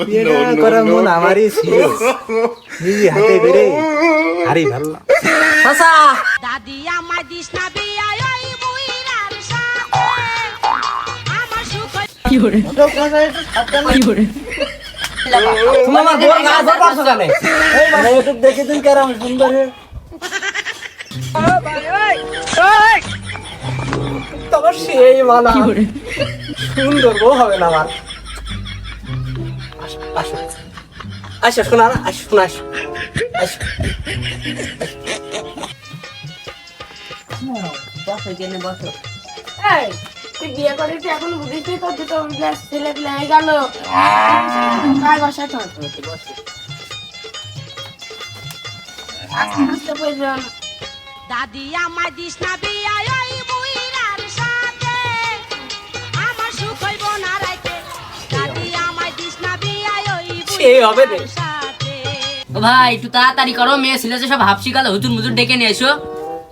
বিয়েটা করার মন আমারই ছিল নিজে হাতে বেড়ে হারি ভালো চাচা দাদি আমায় দিস না বিয়ায় ওই বুইরার আমার সুখ তুমি আমার বোর গাছ ধরতে পারছ জানে ইউটিউব দেখে দিন কেরাম সুন্দর হে তোমার সেই মালা সুন্দর বউ হবে না আমার আসো, আসো আসো শোনা না আসো শোনা আসো। আসো। বসো জেনে বসো। এই, তুই বিয়ে করিস এখন বুঝিস তুই তোর দুটো গ্লাস ছেলে পেলে হয়ে গেল। কার বাসা দাদি আমায় দিস না বিয়ায় ওই সে হবে রে। ও ভাই একটু তাড়াতাড়ি করো মেয়ে ছেলে সব হাফসি কালো হুতুর মুতুর ডেকে নিয়ে এসো।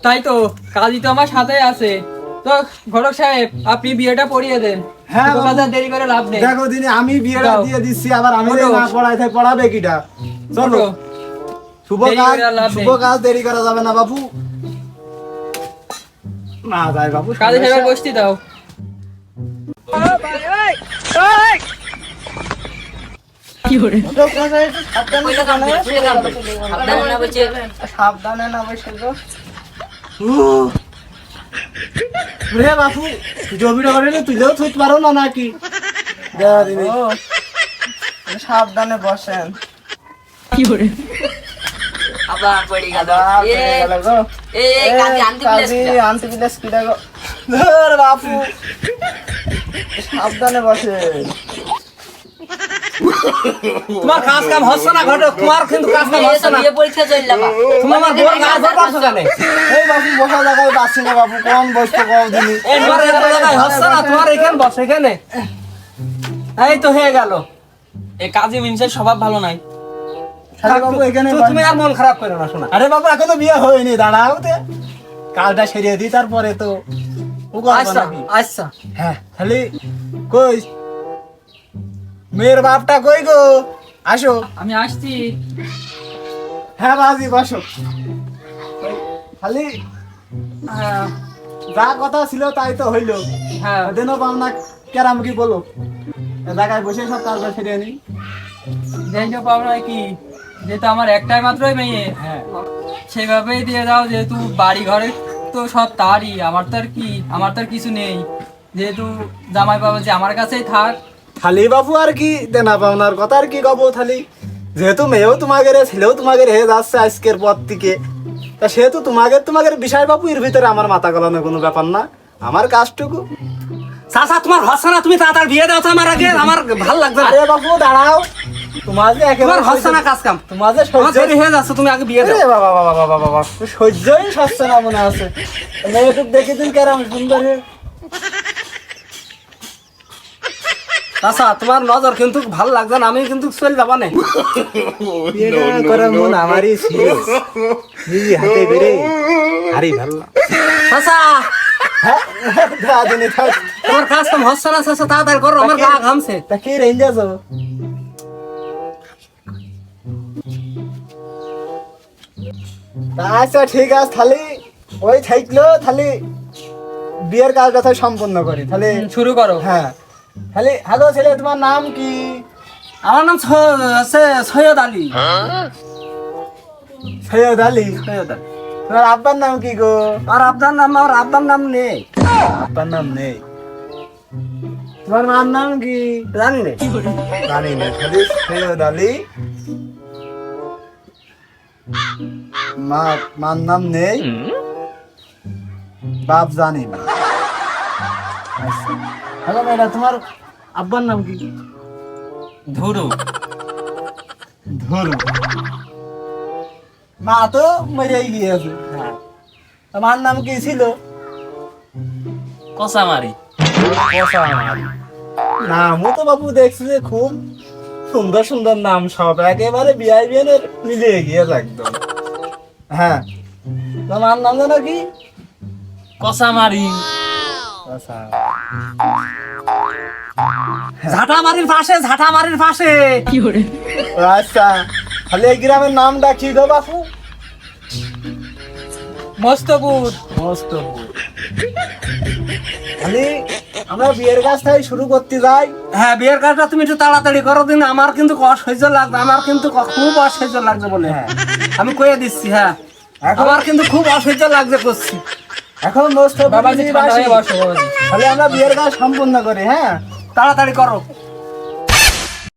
তাই তো কাজী তো আমার সাথে আছে। তো ঘটক সাহেব আপনি বিয়েটা পড়িয়ে দেন। হ্যাঁ, হাজার দেরি করে লাভ নেই। দেখো দিনে আমি বিয়েটা দিয়ে দিচ্ছি আবার আমি না পড়াই তাই পড়াবে কিটা? চলো। শুভ কাজ। শুভ কাজ দেরি করা যাবে না বাবু। না যাই বাবু কাজী সাহেবের বসতি দাও। সাবধানে না বলছে সাবধানে না বসে গো উহ। রে বাপু জমিটা করে থুইতে পারো না নাকি? বসেন। আবার পড়ে গেল। এ গেল গো। এ কাজে আনতে কাজী, আনতে বিলাস কিটা গো। বাপু। সাবধানে বসে তোমার কাজ কাম হচ্ছে না ঘটক তোমার কিন্তু কাজ কাম হচ্ছে না। পরীক্ষা চললাম তুমি আমার ধরতে পারছ জানে এই বাপু বসা জায়গায় পাচ্ছি না কম বসতে কম তোমার এত জায়গায় হচ্ছে না তোমার এখানে বসে এখানে। এই তো হয়ে গেল। এই কাজী মিনসের স্বভাব ভালো নাই। তুমি আর মন খারাপ করো না শোনা। আরে বাবু এখন তো বিয়ে হয়নি দাঁড়াও তে। কালটা সেরিয়ে দিই তারপরে তো আচ্ছা আচ্ছা। হ্যাঁ খালি কই? মেয়ের বাপটা কই গো? আসো। আমি আসছি। হ্যাঁ বাজি বসো। খালি আহ, যা কথা ছিল তাই তো হইল। হ্যাঁ। দেন পাওনা কেরাম কি বলো। জায়গায় বসে সব কাজটা সেরিয়ে নি। দেখতে পাও না কি? যেহেতু আমার একটাই মাত্রই মেয়ে হ্যাঁ। সেভাবেই দিয়ে দাও যেহেতু বাড়ি ঘরে তো সব তারই। আমার তো আর কি আমার তো আর কিছু নেই। যেহেতু জামাই বাবা যে আমার কাছেই থাক খালি বাবু আর কি দেনা পাওনার কথা আর কি কব খালি যেহেতু মেয়েও তোমাকে রে ছেলেও তোমাকে রে যাচ্ছে আজকের পর থেকে। তা সেহেতু তোমাকে তোমাকে বিষয় বাবু এর ভিতরে আমার মাথা গলানো কোনো ব্যাপার না। আমার কাজটুকু। চাচা তোমার হচ্ছে না তুমি তাড়াতাড়ি বিয়ে দাও তো আমার আগে আমার ভালো লাগছে না। আরে বাবু দাঁড়াও। তোমার যে একেবারে হচ্ছে না কাজ কাম। তোমার যে সহ্য হয়ে যাচ্ছে তুমি আগে বিয়ে দাও। বাবা বাবা বাবা বাবা সহ্যই সচ্ছে না মনে আছে। মেয়েটুক দেখে দিন কেরাম সুন্দর। চাচা তোমার নজর কিন্তু ভালো লাগছে না আমি কিন্তু চলে যাবা না। বিয়েটা করার মন আমারই ছিল। নিজে হাতে বেড়ে হারি ভালো তোমার কাজ কাম হচ্ছে না চাচা তাড়াতাড়ি করো আমার গা ঘামছে। তা কি রেঞ্জ আছো? আচ্ছা ঠিক আছে তাহলে ওই থাকল তাহলে বিয়ের কাজটা সম্পন্ন করি তাহলে শুরু করো। হ্যাঁ। তাহলে হ্যালো ছেলে, তোমার নাম কি? আমার নাম সৈয়দ আলী। সৈয়দ আলী সৈয়দ আলী। তোমার আব্বার নাম কি গো? আর আপনার নাম, আমার আব্বার নাম নেই। আব্বার নাম নেই। তোমার মার নাম কি? জানি না। জানি না, খালি সৈয়দ আলী। মা, মার নাম নেই। বাপ জানি না। হ্যালো ম্যাডাম তোমার আব্বার নাম কি? ধরো। ধরু। মা তো মরেই গিয়েছে। মার নাম কি ছিল? কষামারি নামও তো বাবু দেখছি যে খুব সুন্দর সুন্দর নাম সব একেবারে বিআই বিএনের মিলিয়ে গিয়েছে একদম। হ্যাঁ। তোমার নাম জানো কি? কষামারি ঝাঁটামারির পাশে ঝাঁটামারির পাশে। ও আচ্ছা তাহলে এই গ্রামের নামটা কি গো বাপু? মস্তপুর মস্ত খালি আমরা বিয়ের কাজ থেকে শুরু করতে যাই। হ্যাঁ বিয়ের কাজটা তুমি একটু তাড়াতাড়ি করো দিন আমার কিন্তু অসহ্য লাগবে আমার কিন্তু খুব অসহ্য লাগছে বলে। হ্যাঁ। আমি কয়ে দিচ্ছি হ্যাঁ। আমার কিন্তু খুব অসহ্য লাগছে করছি। এখন দোস্ত বাবাজি ঠান্ডা হয়ে বসো। বাবাজি তাহলে আমরা বিয়ের কাজ সম্পূর্ণ করি হ্যাঁ? তাড়াতাড়ি করো।